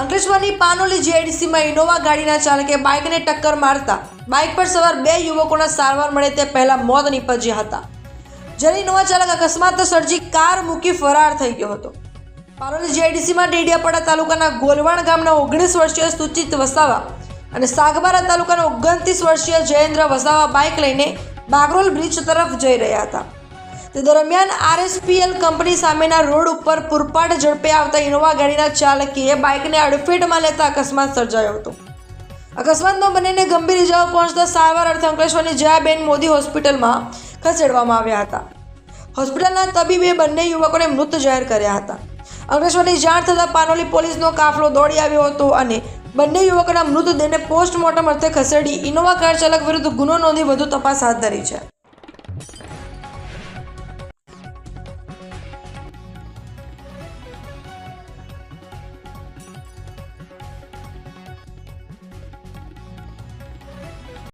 અંકલેશ્વરની Panoli જીઆઈડીસીમાં Innova ગાડીના ચાલકે બાઇકને ટક્કર મારતા બાઇક પર સવાર બે યુવકોના સારવાર મળે તે પહેલાં મોત નીપજ્યા હતા. જ્યારે ઇનોવા ચાલક અકસ્માત સર્જી કાર મૂકી ફરાર થઈ ગયો હતો. પાનોલી જીઆઈડીસીમાં ડેડિયાપાડા તાલુકાના ગોલવાણ ગામના ઓગણીસ વર્ષીય સુચિત વસાવા અને સાગબારા તાલુકાના ઓગણત્રીસ વર્ષીય જયેન્દ્ર વસાવા બાઇક લઈને બાગરોલ બ્રિજ તરફ જઈ રહ્યા હતા. તે દરમિયાન આરએસપીએલ કંપની સામેના રોડ ઉપર પૂરપાટ ઝડપે આવતા ઇનોવા ગાડીના ચાલકીએ બાઇકને અડફેટમાં લેતા અકસ્માત સર્જાયો હતો. અકસ્માતમાં બંનેને ગંભીર ઇજાઓ પહોંચતા સારવાર અર્થે અંકલેશ્વરની જયાબેન મોદી હોસ્પિટલમાં ખસેડવામાં આવ્યા હતા. હોસ્પિટલના તબીબે બંને યુવકોને મૃત જાહેર કર્યા હતા. અંકલેશ્વરની જાણ થતાં પાનોલી પોલીસનો કાફલો દોડી આવ્યો હતો અને બંને યુવકોના મૃતદેહને પોસ્ટમોર્ટમ અર્થે ખસેડી ઇનોવા કાર ચાલક વિરુદ્ધ ગુનો નોંધી વધુ તપાસ હાથ ધરી છે.